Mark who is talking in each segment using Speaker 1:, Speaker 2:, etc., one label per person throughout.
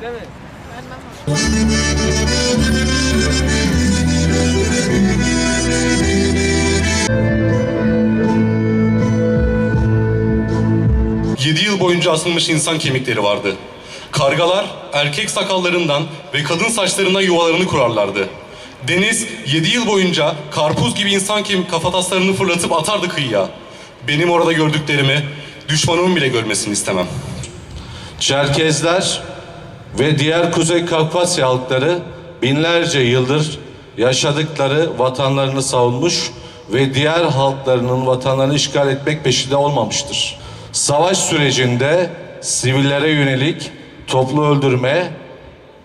Speaker 1: değil mi?
Speaker 2: Yedi yıl boyunca asılmış insan kemikleri vardı. Kargalar erkek sakallarından ve kadın saçlarından yuvalarını kurarlardı. Deniz yedi yıl boyunca karpuz gibi insan kemik kafataslarını fırlatıp atardı kıyıya. Benim orada gördüklerimi düşmanımın bile görmesini istemem.
Speaker 3: Çerkezler ve diğer Kuzey Kafkasya halkları binlerce yıldır yaşadıkları vatanlarını savunmuş ve diğer halklarının vatanlarını işgal etmek peşinde olmamıştır. Savaş sürecinde sivillere yönelik toplu öldürme,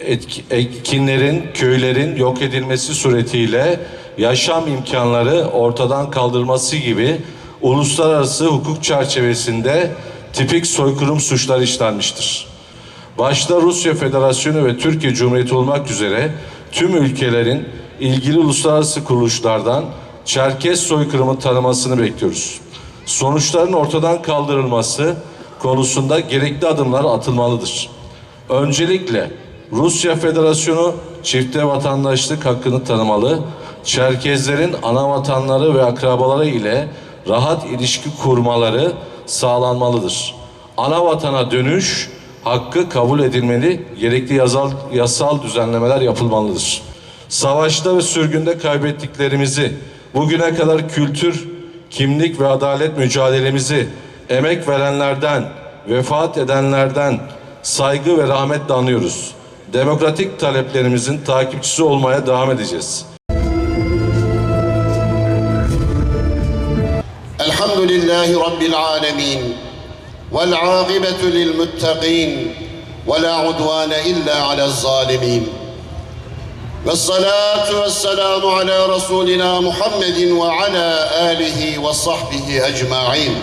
Speaker 3: etki- ekinlerin, köylerin yok edilmesi suretiyle yaşam imkanları ortadan kaldırması gibi uluslararası hukuk çerçevesinde tipik soykırım suçları işlenmiştir. Başta Rusya Federasyonu ve Türkiye Cumhuriyeti olmak üzere tüm ülkelerin ilgili uluslararası kuruluşlardan Çerkez soykırımı tanımasını bekliyoruz. Sonuçların ortadan kaldırılması konusunda gerekli adımlar atılmalıdır. Öncelikle Rusya Federasyonu çifte vatandaşlık hakkını tanımalı, Çerkezlerin ana vatanları ve akrabaları ile rahat ilişki kurmaları sağlanmalıdır ana vatana dönüş hakkı kabul edilmeli, gerekli yasal, yasal düzenlemeler yapılmalıdır. Savaşta ve sürgünde kaybettiklerimizi, bugüne kadar kültür, kimlik ve adalet mücadelemizi emek verenlerden, vefat edenlerden saygı ve rahmetle anıyoruz. Demokratik taleplerimizin takipçisi olmaya devam edeceğiz.
Speaker 4: Elhamdülillahi Rabbil Alemin. والعاقبة للمتقين ولا عدوان إلا على الظالمين. والصلاة والسلام على رسولنا محمد وعلى آله وصحبه أجمعين.